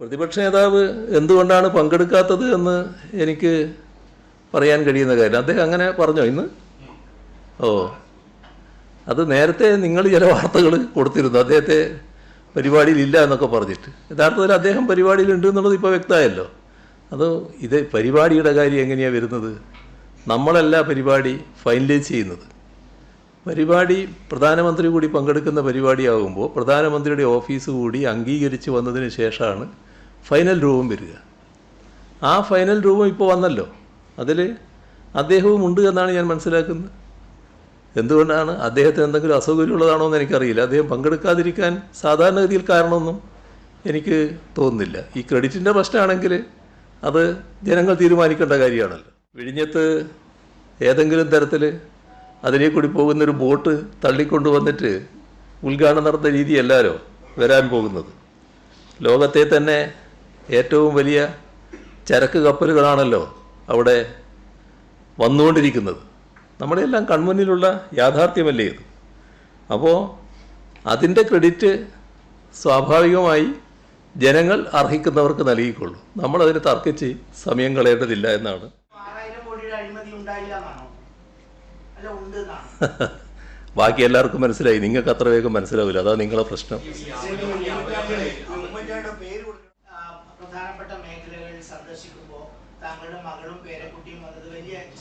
പ്രതിപക്ഷ നേതാവ് എന്തുകൊണ്ടാണ് പങ്കെടുക്കാത്തത് എന്ന് എനിക്ക് പറയാൻ കഴിയുന്ന കാര്യം. അദ്ദേഹം അങ്ങനെ പറഞ്ഞോ ഇന്ന്? ഓ. അത് നേരത്തെ നിങ്ങൾ ചില വാർത്തകൾ കൊടുത്തിരുന്നു. അദ്ദേഹത്തെ പരിപാടിയിൽ ഇല്ല എന്നൊക്കെ പറഞ്ഞിട്ട്. യഥാർത്ഥത്തിൽ അദ്ദേഹം പരിപാടിയിൽ ഉണ്ട് എന്നുള്ളത് ഇപ്പോൾ വ്യക്തമായല്ലോ. അത് ഇത് പരിപാടിയുടെ കാര്യം എങ്ങനെയാണ് വരുന്നത്? നമ്മളല്ല പരിപാടി ഫൈനലൈസ് ചെയ്യുന്നത്. പരിപാടി പ്രധാനമന്ത്രി കൂടി പങ്കെടുക്കുന്ന പരിപാടിയാകുമ്പോൾ പ്രധാനമന്ത്രിയുടെ ഓഫീസ് കൂടി അംഗീകരിച്ച് വന്നതിന് ശേഷമാണ് ഫൈനൽ രൂപം വരിക. ആ ഫൈനൽ രൂപം ഇപ്പോൾ വന്നല്ലോ. അതിൽ അദ്ദേഹവും ഉണ്ട് എന്നാണ് ഞാൻ മനസ്സിലാക്കുന്നത്. എന്തുകൊണ്ടാണ്? അദ്ദേഹത്തിന് എന്തെങ്കിലും അസൗകര്യമുള്ളതാണോ എന്ന് എനിക്കറിയില്ല. അദ്ദേഹം പങ്കെടുക്കാതിരിക്കാൻ സാധാരണഗതിയിൽ കാരണമൊന്നും എനിക്ക് തോന്നുന്നില്ല. ഈ ക്രെഡിറ്റിന്റെ പ്രശ്നമാണെങ്കിൽ അത് ജനങ്ങൾ തീരുമാനിക്കേണ്ട കാര്യമാണല്ലോ. വിഴിഞ്ഞത്ത് ഏതെങ്കിലും തരത്തിൽ അതിനെ കൂടി പോകുന്നൊരു ബോട്ട് തള്ളിക്കൊണ്ട് വന്നിട്ട് ഉദ്ഘാടനം നടത്തുന്ന രീതിയല്ലാരോ വരാൻ പോകുന്നത്. ലോകത്തെ തന്നെ ഏറ്റവും വലിയ ചരക്ക് കപ്പലുകളാണല്ലോ അവിടെ വന്നുകൊണ്ടിരിക്കുന്നത്. നമ്മുടെ എല്ലാം കൺമുന്നിലുള്ള യാഥാർത്ഥ്യമല്ലേ ഇത്? അപ്പോൾ അതിന്റെ ക്രെഡിറ്റ് സ്വാഭാവികമായി ജനങ്ങൾ അർഹിക്കുന്നവർക്ക് നൽകിക്കൊള്ളൂ. നമ്മളതിന് തർക്കിച്ച് സമയം കളയേണ്ടതില്ല എന്നാണ്. ബാക്കി എല്ലാവർക്കും മനസ്സിലായി. നിങ്ങൾക്ക് അത്ര വേഗം മനസ്സിലാവില്ല. അതാ നിങ്ങളെ പ്രശ്നം ഉമ്മൻചാണ്ടിയുടെ പേര് കൊടുക്കണം. ആ, പ്രധാനപ്പെട്ട മേഖലകൾ സന്ദർശിക്കുമ്പോൾ താങ്കളുടെ മകളും പേരക്കുട്ടിയും വന്നത് വലിയ ചർച്ചയായിരുന്നു അപ്പൊ അതിലെന്താ സി എമ്മിന്റെ മറുപടി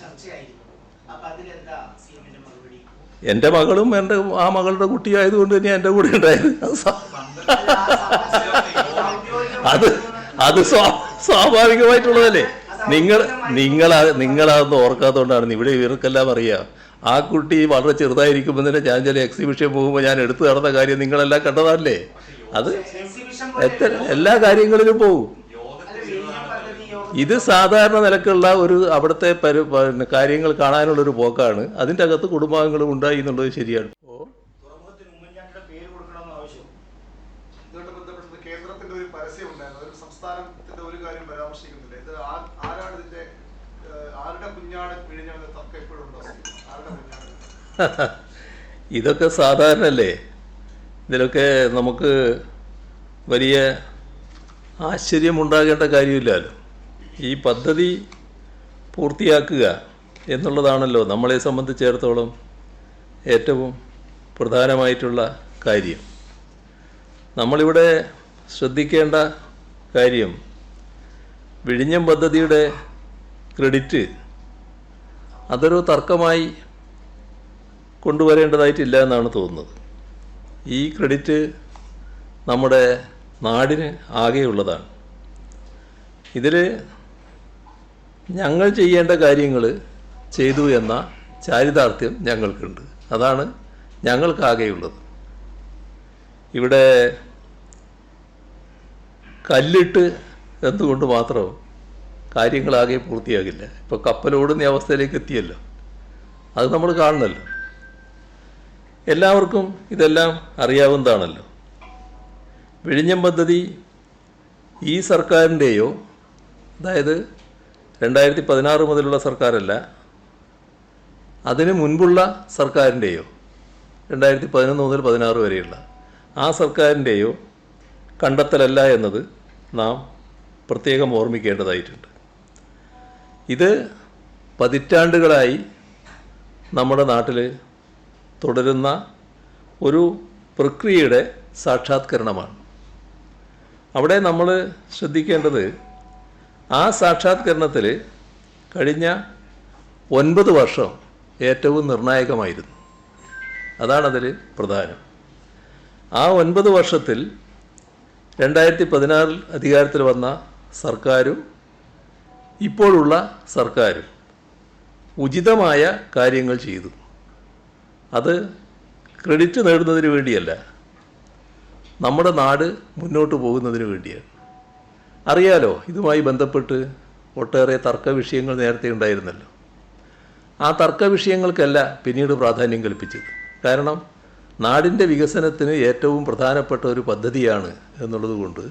എന്റെ മകളും എന്റെ ആ മകളുടെ കുട്ടിയായതുകൊണ്ട് തന്നെ എന്റെ കൂടെ ഉണ്ടായത്. അത് അത് അത് സ്വാ- സ്വാഭാവികമായിട്ടുള്ളതല്ലേ? നിങ്ങൾ നിങ്ങൾ നിങ്ങളതൊന്നും ഓർക്കാത്തതുകൊണ്ടാണ് ഇവിടെ ഇവർക്കെല്ലാം അറിയാം. ആ കുട്ടി വളരെ ചെറുതായിരിക്കുമ്പോൾ തന്നെ ഞാൻ ചില എക്സിബിഷൻ പോകുമ്പോൾ ഞാൻ എടുത്തു നടന്ന കാര്യം നിങ്ങളെല്ലാം കണ്ടതല്ലേ അത് എത്ര എല്ലാ കാര്യങ്ങളിലും പോകും അല്ല വിഴിഞ്ഞം പദ്ധതി യോഗ ഇത് സാധാരണ നിലക്കുള്ള ഒരു അവിടുത്തെ കാര്യങ്ങൾ കാണാനുള്ള ഒരു കാണാനുള്ളൊരു പോക്കാണ്. അതിന്റെ അകത്ത് കുടുംബാംഗങ്ങളും ഉണ്ടായി എന്നുള്ളത് ശരിയാണ്. ഇതൊക്കെ സാധാരണ അല്ലേ ഇതൊക്കെ സാധാരണല്ലേ? ഇതിലൊക്കെ നമുക്ക് വലിയ ആശ്ചര്യമുണ്ടാകേണ്ട കാര്യമില്ലല്ലോ. ഈ പദ്ധതി പൂർത്തിയാക്കുക എന്നുള്ളതാണല്ലോ നമ്മളെ സംബന്ധിച്ചിടത്തോളം ഏറ്റവും പ്രധാനമായിട്ടുള്ള കാര്യം. നമ്മളിവിടെ ശ്രദ്ധിക്കേണ്ട കാര്യം വിഴിഞ്ഞം പദ്ധതിയുടെ ക്രെഡിറ്റ് അതൊരു തർക്കമായി കൊണ്ടുവരേണ്ടതായിട്ടില്ല എന്നാണ് തോന്നുന്നത്. ഈ ക്രെഡിറ്റ് നമ്മുടെ നാടിന് ആകെയുള്ളതാണ്. ഇതിൽ ഞങ്ങൾ ചെയ്യേണ്ട കാര്യങ്ങൾ ചെയ്തു എന്ന ചാരിതാർത്ഥ്യം ഞങ്ങൾക്കുണ്ട്. അതാണ് ഞങ്ങൾക്കാകെയുള്ളത്. ഇവിടെ കല്ലിട്ട് എന്തുകൊണ്ട് മാത്രം കാര്യങ്ങളാകെ പൂർത്തിയാകില്ല? ഇപ്പോൾ കപ്പലോടുന്ന അവസ്ഥയിലേക്ക് എത്തിയല്ലോ. അത് നമ്മൾ കാണണമല്ലോ എല്ലാവർക്കും ഇതെല്ലാം അറിയാവുന്നതാണല്ലോ. വിഴിഞ്ഞം പദ്ധതി ഈ സർക്കാരിന്റെയോ അതായത് രണ്ടായിരത്തി പതിനാറ് മുതലുള്ള സർക്കാരല്ല അതിന് മുൻപുള്ള സർക്കാരിന്റെയോ രണ്ടായിരത്തി പതിനൊന്ന് മുതൽ പതിനാറ് വരെയുള്ള ആ സർക്കാരിന്റെയോ കണ്ടെത്തലല്ല എന്നത് നാം പ്രത്യേകം ഓർമ്മിക്കേണ്ടതായിട്ടുണ്ട്. ഇത് പതിറ്റാണ്ടുകളായി നമ്മുടെ നാട്ടിൽ തുടരുന്ന ഒരു പ്രക്രിയയുടെ സാക്ഷാത്കരണമാണ്. അവിടെ നമ്മൾ ശ്രദ്ധിക്കേണ്ടത് ആ സാക്ഷാത്കരണത്തിൽ കഴിഞ്ഞ ഒൻപത് വർഷം ഏറ്റവും നിർണായകമായിരുന്നു. അതാണതിൽ പ്രധാനം. ആ ഒൻപത് വർഷത്തിൽ രണ്ടായിരത്തി പതിനാറിൽ അധികാരത്തിൽ വന്ന സർക്കാരും ഇപ്പോഴുള്ള സർക്കാരും ഉചിതമായ കാര്യങ്ങൾ ചെയ്തു. അത് ക്രെഡിറ്റ് നേടുന്നതിന് വേണ്ടിയല്ല നമ്മുടെ നാട് മുന്നോട്ട് പോകുന്നതിന് വേണ്ടിയാണ്. അറിയാലോ ഇതുമായി ബന്ധപ്പെട്ട് ഒട്ടേറെ തർക്ക വിഷയങ്ങൾ നേരത്തെ ഉണ്ടായിരുന്നല്ലോ. ആ തർക്ക വിഷയങ്ങൾക്കല്ല പിന്നീട് പ്രാധാന്യം കൽപ്പിച്ചത്. കാരണം നാടിന്റെ വികസനത്തിന് ഏറ്റവും പ്രധാനപ്പെട്ട ഒരു പദ്ധതിയാണ് എന്നുള്ളത് കൊണ്ട്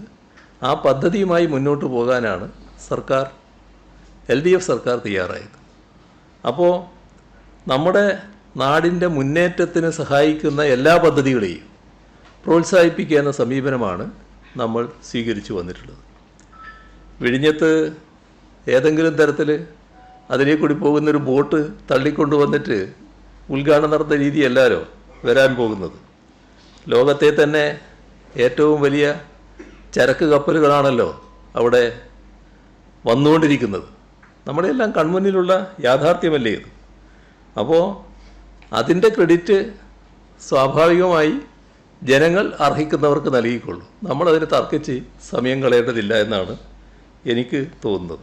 ആ പദ്ധതിയുമായി മുന്നോട്ട് പോകാനാണ് സർക്കാർ എൽ ഡി എഫ് സർക്കാർ തയ്യാറായത്. അപ്പോൾ നമ്മുടെ നാടിന്റെ മുന്നേറ്റത്തിന് സഹായിക്കുന്ന എല്ലാ പദ്ധതികളെയും പ്രോത്സാഹിപ്പിക്കുക എന്ന സമീപനമാണ് നമ്മൾ സ്വീകരിച്ചു വന്നിട്ടുള്ളത്. വിഴിഞ്ഞത്ത് ഏതെങ്കിലും തരത്തിൽ അതിനെ കൂടി പോകുന്നൊരു ബോട്ട് തള്ളിക്കൊണ്ടു വന്നിട്ട് ഉദ്ഘാടനം നടന്ന രീതിയല്ലാരോ വരാൻ പോകുന്നത്? ലോകത്തെ തന്നെ ഏറ്റവും വലിയ ചരക്ക് കപ്പലുകളാണല്ലോ അവിടെ വന്നുകൊണ്ടിരിക്കുന്നത്. നമ്മളെല്ലാം കൺമുന്നിലുള്ള യാഥാർത്ഥ്യമല്ലേ ഇത്? അപ്പോൾ അതിന്റെ ക്രെഡിറ്റ് സ്വാഭാവികമായി ജനങ്ങൾ അർഹിക്കുന്നവർക്ക് നൽകിക്കൊള്ളൂ. നമ്മളതിന് തർക്കിച്ച് സമയം കളയേണ്ടതില്ല എന്നാണ് എനിക്ക് തോന്നുന്നത്.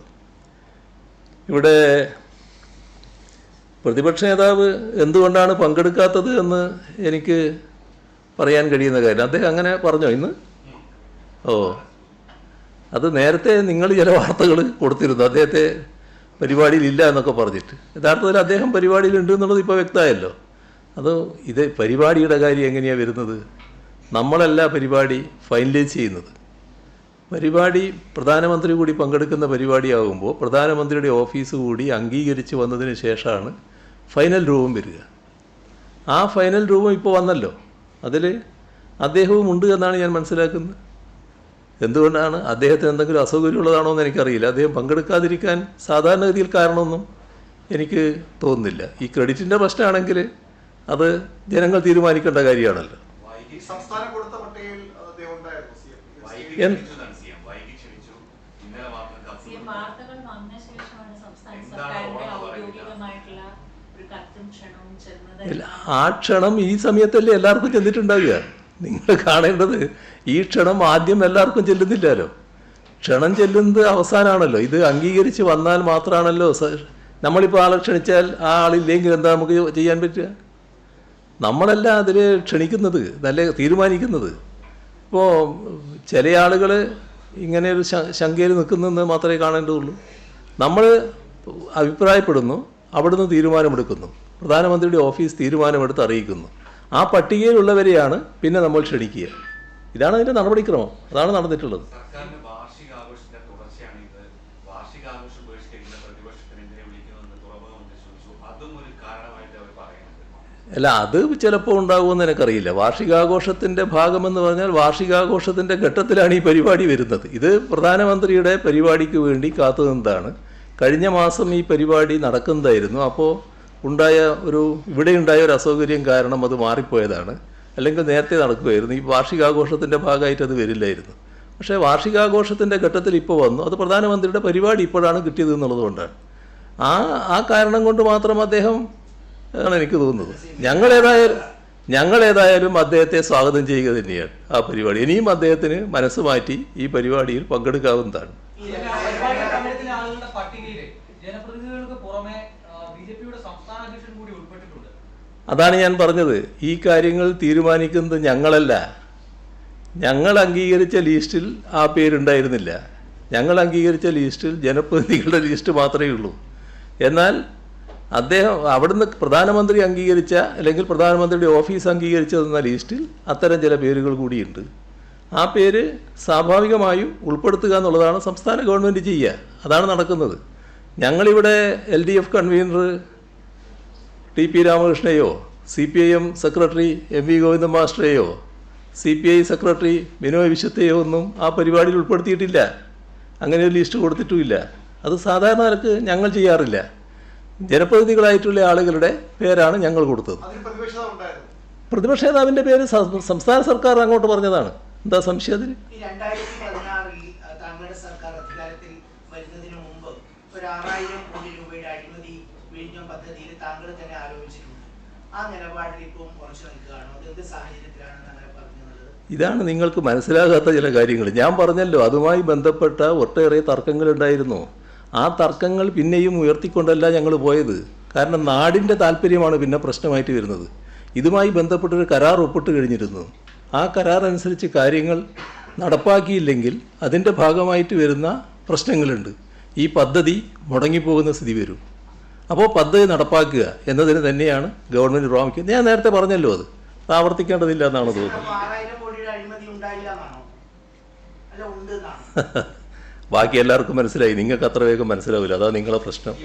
ഇവിടെ പ്രതിപക്ഷ നേതാവ് എന്തുകൊണ്ടാണ് പങ്കെടുക്കാത്തത് എന്ന് എനിക്ക് പറയാൻ കഴിയുന്ന കാര്യം. അദ്ദേഹം അങ്ങനെ പറഞ്ഞോ ഇന്ന്? ഓ. അത് നേരത്തെ നിങ്ങൾ ചില വാർത്തകൾ കൊടുത്തിരുന്നു. അദ്ദേഹത്തെ പരിപാടിയിൽ ഇല്ല എന്നൊക്കെ പറഞ്ഞിട്ട്. യഥാർത്ഥത്തിൽ അദ്ദേഹം പരിപാടിയിലുണ്ട് എന്നുള്ളത് ഇപ്പോൾ വ്യക്തമായല്ലോ. അത് ഇത് പരിപാടിയുടെ കാര്യം എങ്ങനെയാണ് വരുന്നത്? നമ്മളല്ല പരിപാടി ഫൈനലൈസ് ചെയ്യുന്നത്. പരിപാടി പ്രധാനമന്ത്രി കൂടി പങ്കെടുക്കുന്ന പരിപാടിയാകുമ്പോൾ പ്രധാനമന്ത്രിയുടെ ഓഫീസ് കൂടി അംഗീകരിച്ച് വന്നതിന് ശേഷമാണ് ഫൈനൽ രൂപം വരിക. ആ ഫൈനൽ രൂപം ഇപ്പോൾ വന്നല്ലോ. അതിൽ അദ്ദേഹവും ഉണ്ട് എന്നാണ് ഞാൻ മനസ്സിലാക്കുന്നത്. എന്തുകൊണ്ടാണ്? അദ്ദേഹത്തിന് എന്തെങ്കിലും അസൗകര്യമുള്ളതാണോ എന്ന് എനിക്കറിയില്ല. അദ്ദേഹം പങ്കെടുക്കാതിരിക്കാൻ സാധാരണഗതിയിൽ കാരണമൊന്നും എനിക്ക് തോന്നുന്നില്ല. ഈ ക്രെഡിറ്റിന്റെ പ്രശ്നമാണെങ്കിൽ അത് ജനങ്ങൾ തീരുമാനിക്കേണ്ട കാര്യമാണല്ലോ. സംസ്ഥാനം കൊടുത്ത പട്ടികയിൽ അദ്ദേഹം ഉണ്ടായിരുന്നു സി എം വൈകി എൻ- ക്ഷണിച്ചു എന്നാണ് സി എം. വൈകി ക്ഷണിച്ചു. ഇന്നലെ മാത്രം കത്ത് സി എം കൊടുത്തു. വാർത്തകൾ വന്ന ശേഷമാണ് സംസ്ഥാന സർക്കാരിന്റെ ഔദ്യോഗികമായിട്ടുള്ള ആ ക്ഷണം ഈ സമയത്തല്ലേ എല്ലാവർക്കും ചെന്നിട്ടുണ്ടാവുക? നിങ്ങൾ കാണേണ്ടത് ഈ ക്ഷണം ആദ്യം എല്ലാവർക്കും ചെല്ലുന്നില്ലല്ലോ. ക്ഷണം ചെല്ലുന്നത് അവസാനമാണല്ലോ. ഇത് അംഗീകരിച്ച് വന്നാൽ മാത്രമാണല്ലോ നമ്മളിപ്പോൾ ആളെ ക്ഷണിച്ചാൽ ആ ആളില്ലെങ്കിൽ എന്താ നമുക്ക് ചെയ്യാൻ പറ്റുക? നമ്മളല്ല അതിൽ ക്ഷണിക്കുന്നത് നല്ല തീരുമാനിക്കുന്നത്. ഇപ്പോൾ ചില ആളുകൾ ഇങ്ങനെ ഒരു ശങ്കയിൽ നിൽക്കുന്നെന്ന് മാത്രമേ കാണേണ്ടതുള്ളൂ. നമ്മൾ അഭിപ്രായപ്പെടുന്നു അവിടുന്ന് തീരുമാനമെടുക്കുന്നു. പ്രധാനമന്ത്രിയുടെ ഓഫീസ് തീരുമാനമെടുത്ത് അറിയിക്കുന്നു. ആ പട്ടികയിലുള്ളവരെയാണ് പിന്നെ നമ്മൾ ക്ഷണിക്കുക. ഇതാണ് അതിന്റെ നടപടിക്രമം. അതാണ് നടന്നിട്ടുള്ളത്. അല്ല അത് ചിലപ്പോൾ ഉണ്ടാകുമെന്ന് എനിക്കറിയില്ല. വാർഷികാഘോഷത്തിന്റെ ഭാഗമെന്ന് പറഞ്ഞാൽ വാർഷികാഘോഷത്തിന്റെ ഘട്ടത്തിലാണ് ഈ പരിപാടി വരുന്നത്. ഇത് പ്രധാനമന്ത്രിയുടെ പരിപാടിക്ക് വേണ്ടി കാത്തുനിന്നതാണ്. കഴിഞ്ഞ മാസം ഈ പരിപാടി നടക്കുന്നതായിരുന്നു. അപ്പോൾ ഉണ്ടായ ഒരു ഇവിടെ ഉണ്ടായ ഒരു അസൗകര്യം കാരണം അത് മാറിപ്പോയതാണ്. അല്ലെങ്കിൽ നേരത്തെ നടക്കുമായിരുന്നു ഈ വാർഷികാഘോഷത്തിന്റെ ഭാഗമായിട്ട് അത് വരില്ലായിരുന്നു. പക്ഷേ വാർഷികാഘോഷത്തിന്റെ ഘട്ടത്തിൽ ഇപ്പോൾ വന്നു. അത് പ്രധാനമന്ത്രിയുടെ പരിപാടി ഇപ്പോഴാണ് കിട്ടിയത് എന്നുള്ളത് കൊണ്ടാണ് ആ ആ കാരണം കൊണ്ട് മാത്രം അദ്ദേഹം ആണ് എനിക്ക് തോന്നുന്നത്. ഞങ്ങൾ ഏതായാലും ഞങ്ങൾ ഏതായാലും അദ്ദേഹത്തെ സ്വാഗതം ചെയ്യുക തന്നെയാണ് ആ പരിപാടി. ഇനിയും അദ്ദേഹത്തിന് മനസ്സ് മാറ്റി ഈ പരിപാടിയിൽ പങ്കെടുക്കാവുന്നതാണ്. അതാണ് ഞാൻ പറഞ്ഞത്. ഈ കാര്യങ്ങൾ തീരുമാനിക്കുന്നത് ഞങ്ങളല്ല. ഞങ്ങൾ അംഗീകരിച്ച ലിസ്റ്റിൽ ആ പേരുണ്ടായിരുന്നില്ല. ഞങ്ങൾ അംഗീകരിച്ച ലിസ്റ്റിൽ ജനപ്രതിനിധികളുടെ ലിസ്റ്റ് മാത്രമേ ഉള്ളൂ. എന്നാൽ അദ്ദേഹം അവിടുന്ന് പ്രധാനമന്ത്രി അംഗീകരിച്ച അല്ലെങ്കിൽ പ്രധാനമന്ത്രിയുടെ ഓഫീസ് അംഗീകരിച്ചതെന്ന ലിസ്റ്റിൽ അത്തരം ചില പേരുകൾ കൂടിയുണ്ട്. ആ പേര് സ്വാഭാവികമായും ഉൾപ്പെടുത്തുക എന്നുള്ളതാണ് സംസ്ഥാന ഗവൺമെന്റ് ചെയ്യുക. അതാണ് നടക്കുന്നത്. ഞങ്ങളിവിടെ L D F convener T P രാമകൃഷ്ണയോ C P I M secretary M V Govindan മാസ്റ്ററെയോ C P I secretary Binoy വിശ്വത്തെയോ ഒന്നും ആ പരിപാടിയിൽ ഉൾപ്പെടുത്തിയിട്ടില്ല. അങ്ങനെ ഒരു ലിസ്റ്റ് കൊടുത്തിട്ടുമില്ല. അത് സാധാരണ നിലയ്ക്ക് ഞങ്ങൾ ചെയ്യാറില്ല. ജനപ്രതിനിധികളായിട്ടുള്ള ആളുകളുടെ പേരാണ് ഞങ്ങൾ കൊടുത്തത്. ഉണ്ടായിരുന്നു. പ്രതിപക്ഷ നേതാവിന്റെ പേര് സംസ്ഥാന സർക്കാർ അങ്ങോട്ട് പറഞ്ഞതാണ്. എന്താ സംശയം അതിന്? ഈ രണ്ടായിരത്തി പതിനാറിൽ സർക്കാർ അധികാരത്തിൽ വരുന്നതിന് മുമ്പ് ഒരു ആറായിരം കോടി രൂപയുടെ അഴിമതി വിഴിഞ്ഞം പദ്ധതിയിൽ താങ്കൾ തന്നെ ആ നിലപാടിൽ ഇപ്പം ഉറച്ചു നിൽക്കുകയാണോ? അത് എന്ത് സാഹചര്യത്തിലാണെന്ന് അങ്ങനെ ഇതാണ് നിങ്ങൾക്ക് മനസ്സിലാകാത്ത ചില കാര്യങ്ങൾ. ഞാൻ പറഞ്ഞല്ലോ അതുമായി ബന്ധപ്പെട്ട ഒട്ടേറെ തർക്കങ്ങളുണ്ടായിരുന്നു. ആ തർക്കങ്ങൾ പിന്നെയും ഉയർത്തിക്കൊണ്ടല്ല ഞങ്ങൾ പോയത്. കാരണം നാടിന്റെ താല്പര്യമാണ് പിന്നെ പ്രശ്നമായിട്ട് വരുന്നത്. ഇതുമായി ബന്ധപ്പെട്ടൊരു കരാർ ഒപ്പിട്ട് കഴിഞ്ഞിരുന്നു. ആ കരാർ അനുസരിച്ച് കാര്യങ്ങൾ നടപ്പാക്കിയില്ലെങ്കിൽ അതിന്റെ ഭാഗമായിട്ട് വരുന്ന പ്രശ്നങ്ങളുണ്ട്. ഈ പദ്ധതി മുടങ്ങിപ്പോകുന്ന സ്ഥിതി വരും. അപ്പോൾ പദ്ധതി നടപ്പാക്കുക എന്നതിന് തന്നെയാണ് ഗവൺമെന്റ് പ്രാമുഖ്യം. ഞാൻ നേരത്തെ പറഞ്ഞല്ലോ അത്. ആവർത്തിക്കേണ്ടതില്ല എന്നാണ് തോന്നുന്നത്. ബാക്കി എല്ലാവർക്കും മനസ്സിലായി. നിങ്ങൾക്ക് അത്ര വേഗം മനസ്സിലാവില്ല. അതാ നിങ്ങളെ പ്രശ്നം.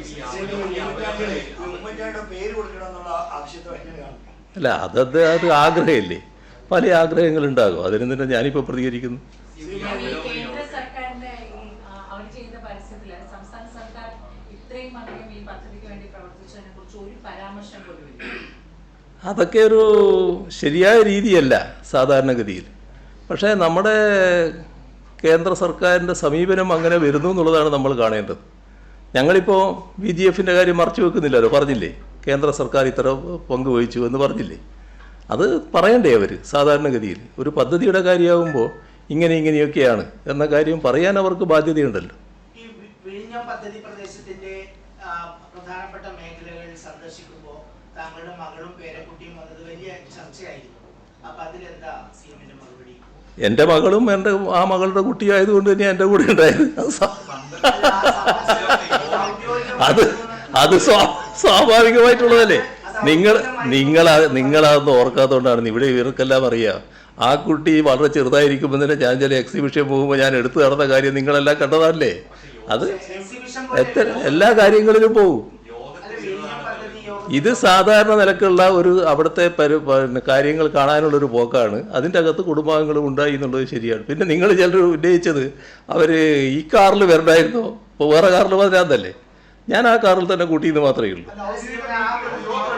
അല്ല അതത് അത് ആഗ്രഹമില്ലേ? പല ആഗ്രഹങ്ങളുണ്ടാകും. അതിന് തന്നെ ഞാനിപ്പോൾ പ്രതികരിക്കുന്നു? അതൊക്കെ ഒരു ശരിയായ രീതിയല്ല സാധാരണഗതിയിൽ. പക്ഷേ നമ്മുടെ കേന്ദ്ര സർക്കാരിന്റെ സമീപനം അങ്ങനെ വരുന്നു എന്നുള്ളതാണ് നമ്മൾ കാണേണ്ടത്. ഞങ്ങളിപ്പോൾ ബി ജി എഫിന്റെ കാര്യം മറച്ചു വെക്കുന്നില്ലല്ലോ പറഞ്ഞില്ലേ? കേന്ദ്ര സർക്കാർ ഇത്ര പങ്ക് വഹിച്ചു എന്ന് പറഞ്ഞില്ലേ? അത് പറയണ്ടേ അവർ സാധാരണഗതിയിൽ. ഒരു പദ്ധതിയുടെ കാര്യമാകുമ്പോൾ ഇങ്ങനെ ഇങ്ങനെയൊക്കെയാണ് എന്ന കാര്യം പറയാൻ അവർക്ക് ബാധ്യതയുണ്ടല്ലോ. മകളും പേരക്കുട്ടിയും വലിയ ചർച്ചയായിരുന്നു. അപ്പൊ അതിലെന്താ സി എമ്മിന്റെ മറുപടി? എന്റെ മകളും എന്റെ ആ മകളുടെ കുട്ടിയായതുകൊണ്ട് തന്നെ എന്റെ കൂടെ ഉണ്ടായത്. അത് അത് അത് സ്വാ- സ്വാഭാവികമായിട്ടുള്ളതല്ലേ? നിങ്ങൾ നിങ്ങൾ നിങ്ങളതൊന്നും ഓർക്കാത്തതുകൊണ്ടാണ് ഇവിടെ ഇവർക്കെല്ലാം അറിയാം. ആ കുട്ടി വളരെ ചെറുതായിരിക്കുമ്പോൾ തന്നെ ഞാൻ ചില എക്സിബിഷൻ പോകുമ്പോൾ ഞാൻ എടുത്തു നടന്ന കാര്യം നിങ്ങളെല്ലാം കണ്ടതല്ലേ അത് എത്ര എല്ലാ കാര്യങ്ങളിലും പോകും അല്ല, വിഴിഞ്ഞം പദ്ധതി യോഗത്തിൽ ഇത് സാധാരണ നിലക്കുള്ള ഒരു അവിടുത്തെ കാണാനുള്ള കാര്യങ്ങൾ കാണാനുള്ളൊരു പോക്കാണ്. അതിന്റെ അകത്ത് കുടുംബാംഗങ്ങളും ഉണ്ടായി എന്നുള്ളത് ശരിയാണ്. പിന്നെ നിങ്ങൾ ചിലർ ഉന്നയിച്ചത് അവർ ഈ കാറിൽ വരണ്ടായിരുന്നോ? ഇപ്പോൾ വേറെ കാറിൽ വരാതല്ലേ ഞാൻ ആ കാറിൽ തന്നെ കൂട്ടിയെന്ന് മാത്രമേ ഉള്ളൂ അല്ല, സി എം ആ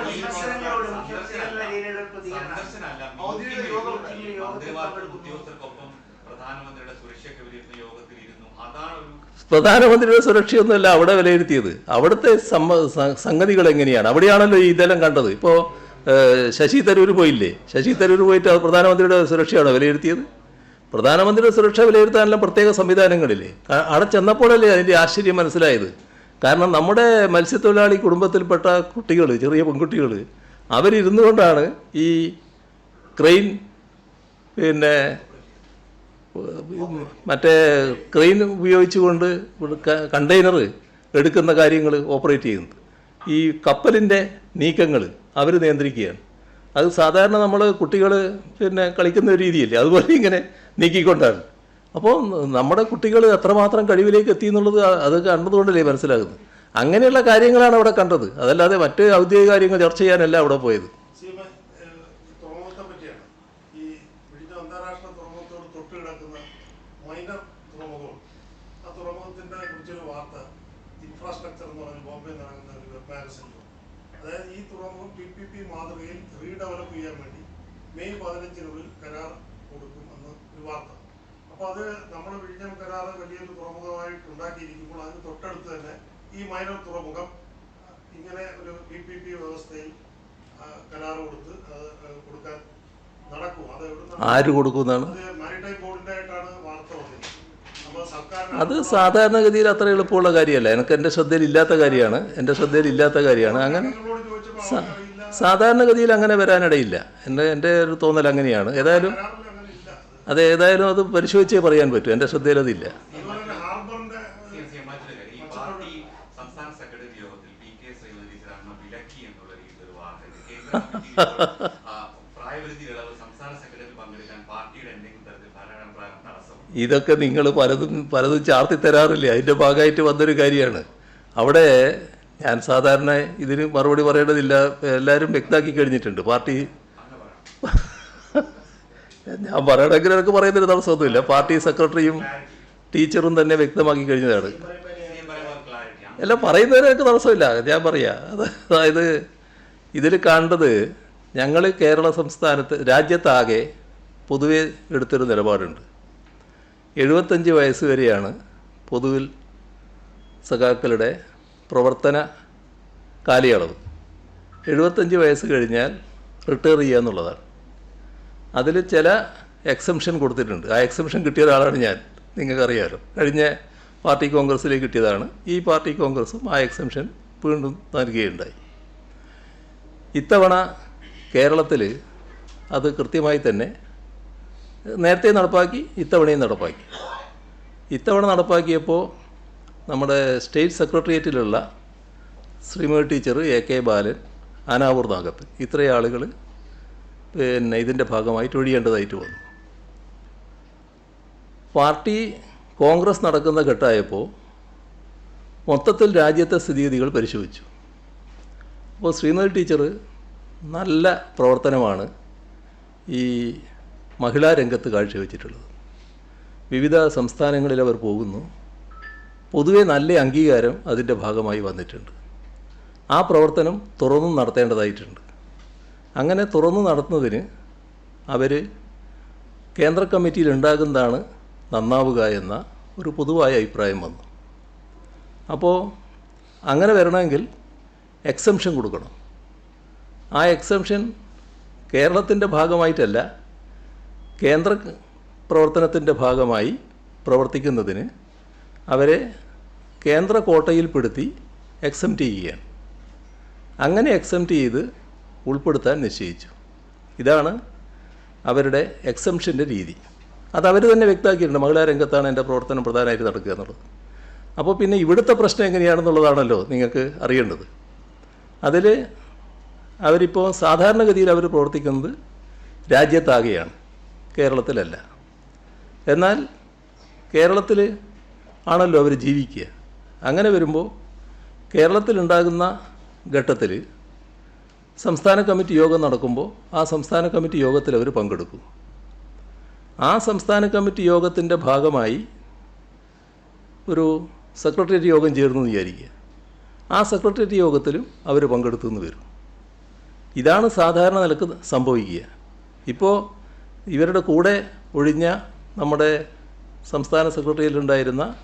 വിമർശനങ്ങളോട് മുഖ്യമന്ത്രി എന്ന നിലയിലുള്ള ഒരു പ്രതികരണം സന്ദർശനമല്ല ഔദ്യോഗിക മീറ്റിംഗ് യോഗം ഔദ്യോഗിക യോഗത്തിൽ മന്ത്രിമാർക്കും പങ്കെടുക്കുന്നു. ഉദ്യോഗസ്ഥർക്കൊപ്പം പ്രധാനമന്ത്രിയുടെ സുരക്ഷയൊക്കെ വിലയിരുത്തുന്ന യോഗത്തിൽ ഇരുന്നു അതാണ് ഒരു പ്രധാനമന്ത്രിയുടെ സുരക്ഷയൊന്നുമല്ല അവിടെ വിലയിരുത്തിയത്. അവിടുത്തെ സംഗതികൾ എങ്ങനെയാണ് അവിടെയാണല്ലോ ഇതെല്ലാം കണ്ടത്. ഇപ്പോൾ ശശി തരൂർ പോയില്ലേ? ശശി തരൂർ പോയിട്ട് പ്രധാനമന്ത്രിയുടെ സുരക്ഷയാണോ വിലയിരുത്തിയത്? പ്രധാനമന്ത്രിയുടെ സുരക്ഷ വിലയിരുത്താനെല്ലാം പ്രത്യേക സംവിധാനങ്ങളില്ലേ? അവിടെ ചെന്നപ്പോഴല്ലേ അതിന്റെ ആശ്ചര്യം മനസ്സിലായത്. കാരണം നമ്മുടെ മത്സ്യത്തൊഴിലാളി കുടുംബത്തിൽപ്പെട്ട കുട്ടികൾ ചെറിയ പെൺകുട്ടികൾ അവരിരുന്നുകൊണ്ടാണ് ഈ ക്രെയിൻ പിന്നെ മറ്റേ ക്രെയിൻ ഉപയോഗിച്ചുകൊണ്ട് കണ്ടെയ്നർ എടുക്കുന്ന കാര്യങ്ങൾ ഓപ്പറേറ്റ് ചെയ്യുന്നത്. ഈ കപ്പലിന്റെ നീക്കങ്ങൾ അവർ നിയന്ത്രിക്കുകയാണ്. അത് സാധാരണ നമ്മൾ കുട്ടികൾ പിന്നെ കളിക്കുന്ന ഒരു രീതിയല്ലേ? അതുപോലെ ഇങ്ങനെ നീക്കിക്കൊണ്ടാണ് അപ്പോൾ നമ്മുടെ കുട്ടികൾ എത്രമാത്രം കഴിവിലേക്ക് എത്തി എന്നുള്ളത് അത് കണ്ടതുകൊണ്ടല്ലേ മനസ്സിലാകുന്നത്. അങ്ങനെയുള്ള കാര്യങ്ങളാണ് അവിടെ കണ്ടത്. അതല്ലാതെ മറ്റ് ഔദ്യോഗിക കാര്യങ്ങൾ ചർച്ച ചെയ്യാനല്ല അവിടെ പോയത് സീമ തുറമുഖത്തെ പറ്റിയാണ് ഈ വിഴിഞ്ഞ അന്താരാഷ്ട്ര തുറമുഖത്തോട് തൊട്ട് കിടക്കുന്ന മൈനർ തുറമുഖം ആ തുറമുഖത്തിന്റെ കുറിച്ചൊരു വാർത്ത ഇൻഫ്രാസ്ട്രക്ചർ എന്ന് പറഞ്ഞ ബോംബെ നടക്കുന്ന ഒരു വെബ് മാഗസിനിൽ അതായത് ഈ തുറമുഖം പി പി പി മാതൃകയിൽ റീഡെവലപ്പ് ചെയ്യാൻ വേണ്ടി മെയ് പതിനഞ്ചിനുള്ളിൽ കരാർ കൊടുക്കും എന്ന് ഒരു വാർത്ത അപ്പോൾ അത് നമ്മൾ വിഴിഞ്ഞം കരാർ വലിയൊരു തുറമുഖമായിട്ട് ഉണ്ടാക്കിയിരിക്കുമ്പോൾ അതിന് തൊട്ടടുത്ത് തന്നെ ഈ മൈനർ തുറമുഖം ഇങ്ങനെ ഒരു ബി പി പി വ്യവസ്ഥയിൽ കരാറ് കരാർ കൊടുത്ത് കൊടുക്കാൻ നടക്കും. അത് ആര് കൊടുക്കുന്നതാണ് മാരിടൈം ബോർഡിന്റെ വാർത്ത സർക്കാരിന് അത് സാധാരണഗതിയിൽ അത്ര എളുപ്പമുള്ള കാര്യമല്ല. എനിക്ക് എന്റെ ശ്രദ്ധയിൽ ഇല്ലാത്ത കാര്യമാണ്. എന്റെ ശ്രദ്ധയിൽ ഇല്ലാത്ത കാര്യമാണ്. അങ്ങനെ സാധാരണഗതിയിൽ അങ്ങനെ വരാനിടയില്ല. എന്റെ എന്റെ ഒരു തോന്നൽ അങ്ങനെയാണ്. ഏതായാലും അത് ഏതായാലും അത് പരിശോധിച്ചേ പറയാൻ പറ്റൂ. എന്റെ ശ്രദ്ധയിൽ അതില്ല. ഇതൊക്കെ നിങ്ങൾ പലതും പലതും ചാർത്തി തരാറില്ലേ? അതിന്റെ ഭാഗമായിട്ട് വന്നൊരു കാര്യമാണ്. അവിടെ ഞാൻ സാധാരണ ഇതിന് മറുപടി പറയേണ്ടതില്ല. എല്ലാവരും വ്യക്താക്കി കഴിഞ്ഞിട്ടുണ്ട്. പാർട്ടി ഞാൻ പറയണമെങ്കിൽ എനിക്ക് പറയുന്നൊരു തടസ്സമൊന്നുമില്ല പാർട്ടി സെക്രട്ടറിയും ടീച്ചറും തന്നെ വ്യക്തമാക്കി കഴിഞ്ഞതാണ്. എല്ലാം പറയുന്നതിന് എനിക്ക് തടസ്സമില്ല ഞാൻ പറയാ അത് അതായത് ഇതിൽ കണ്ടത് ഞങ്ങൾ കേരള സംസ്ഥാനത്ത് രാജ്യത്താകെ പൊതുവെ എടുത്തൊരു നിലപാടുണ്ട്. എഴുപത്തഞ്ച് വയസ്സ് വരെയാണ് പൊതുവിൽ സഖാക്കളുടെ പ്രവർത്തന കാലയളവ്. എഴുപത്തഞ്ച് വയസ്സ് കഴിഞ്ഞാൽ റിട്ടയർ ചെയ്യുക എന്നുള്ളതാണ്. അതിൽ ചില എക്സംഷൻ കൊടുത്തിട്ടുണ്ട്. ആ എക്സംഷൻ കിട്ടിയ ഒരാളാണ് ഞാൻ. നിങ്ങൾക്കറിയാമല്ലോ കഴിഞ്ഞ പാർട്ടി കോൺഗ്രസ്സിലേക്ക് കിട്ടിയതാണ്. ഈ പാർട്ടി കോൺഗ്രസ്സും ആ എക്സംഷൻ വീണ്ടും നൽകുകയുണ്ടായി. ഇത്തവണ കേരളത്തിൽ അത് കൃത്യമായി തന്നെ നേരത്തെ നടപ്പാക്കി ഇത്തവണയും നടപ്പാക്കി. ഇത്തവണ നടപ്പാക്കിയപ്പോൾ നമ്മുടെ state സെക്രട്ടേറിയറ്റിലുള്ള Sreemathi teacher A K Balan Anavoor Nagappan ഇത്രയും ആളുകൾ പിന്നെ ഇതിന്റെ ഭാഗമായിട്ട് ഒഴിയേണ്ടതായിട്ട് വന്നു. പാർട്ടി കോൺഗ്രസ് നടക്കുന്ന ഘട്ടമായപ്പോൾ മൊത്തത്തിൽ രാജ്യത്തെ സ്ഥിതിഗതികൾ പരിശോധിച്ചു. അപ്പോൾ ശ്രീമതി ടീച്ചർ നല്ല പ്രവർത്തനമാണ് ഈ മഹിളാ രംഗത്ത് കാഴ്ചവെച്ചിട്ടുള്ളത്. വിവിധ സംസ്ഥാനങ്ങളിൽ അവർ പോകുന്നു. പൊതുവെ നല്ല അംഗീകാരം അതിന്റെ ഭാഗമായി വന്നിട്ടുണ്ട്. ആ പ്രവർത്തനം തുറന്നും നടത്തേണ്ടതായിട്ടുണ്ട്. അങ്ങനെ തുറന്നു നടത്തുന്നതിന് അവർ കേന്ദ്ര കമ്മിറ്റിയിൽ ഉണ്ടാകുന്നതാണ് നന്നാവുക എന്ന ഒരു പൊതുവായ അഭിപ്രായം വന്നു. അപ്പോൾ അങ്ങനെ വരണമെങ്കിൽ എക്സംഷൻ കൊടുക്കണം. ആ എക്സംഷൻ കേരളത്തിന്റെ ഭാഗമായിട്ടല്ല കേന്ദ്ര പ്രവർത്തനത്തിന്റെ ഭാഗമായി പ്രവർത്തിക്കുന്നതിന് അവരെ കേന്ദ്ര കോട്ടയിൽപ്പെടുത്തി എക്സംറ്റ് ചെയ്യുകയാണ്. അങ്ങനെ എക്സംറ്റ് ചെയ്ത് ഉൾപ്പെടുത്താൻ നിശ്ചയിച്ചു. ഇതാണ് അവരുടെ എക്സംഷന്റെ രീതി. അത് അവർ തന്നെ വ്യക്തമാക്കിയിട്ടുണ്ട്. മഹിളാ രംഗത്താണ് എന്റെ പ്രവർത്തനം പ്രധാനമായിട്ട് നടക്കുക എന്നുള്ളത്. അപ്പോൾ പിന്നെ ഇവിടുത്തെ പ്രശ്നം എങ്ങനെയാണെന്നുള്ളതാണല്ലോ നിങ്ങൾക്ക് അറിയേണ്ടത്. അതിൽ അവരിപ്പോൾ സാധാരണഗതിയിൽ അവർ പ്രവർത്തിക്കുന്നത് രാജ്യത്താകെയാണ്. കേരളത്തിലല്ല. എന്നാൽ കേരളത്തിൽ ആണല്ലോ അവർ ജീവിക്കുക. അങ്ങനെ വരുമ്പോൾ കേരളത്തിലുണ്ടാകുന്ന ഘട്ടത്തിൽ സംസ്ഥാന കമ്മിറ്റി യോഗം നടക്കുമ്പോൾ ആ സംസ്ഥാന കമ്മിറ്റി യോഗത്തിൽ അവർ പങ്കെടുക്കും. ആ സംസ്ഥാന കമ്മിറ്റി യോഗത്തിന്റെ ഭാഗമായി ഒരു സെക്രട്ടേറിയറ്റ് യോഗം ചേർന്നു വിചാരിക്കുക. ആ സെക്രട്ടേറിയറ്റ് യോഗത്തിലും അവർ പങ്കെടുത്തു എന്ന് വരും. ഇതാണ് സാധാരണ നിലയ്ക്ക് സംഭവിക്കുക. ഇപ്പോൾ ഇവരുടെ കൂടെ ഒഴിഞ്ഞ നമ്മുടെ സംസ്ഥാന സെക്രട്ടറിയിലുണ്ടായിരുന്ന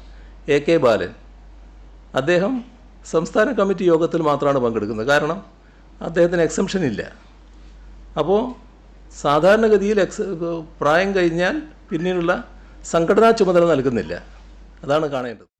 എ കെ ബാലൻ അദ്ദേഹം സംസ്ഥാന കമ്മിറ്റി യോഗത്തിൽ മാത്രമാണ് പങ്കെടുക്കുന്നത്. കാരണം അദ്ദേഹത്തിന് എക്സംഷൻ ഇല്ല. അപ്പോൾ സാധാരണഗതിയിൽ എക്സ് പ്രായം കഴിഞ്ഞാൽ പിന്നീടുള്ള സംഘടനാ ചുമതല നൽകുന്നില്ല. അതാണ് കാണേണ്ടത്.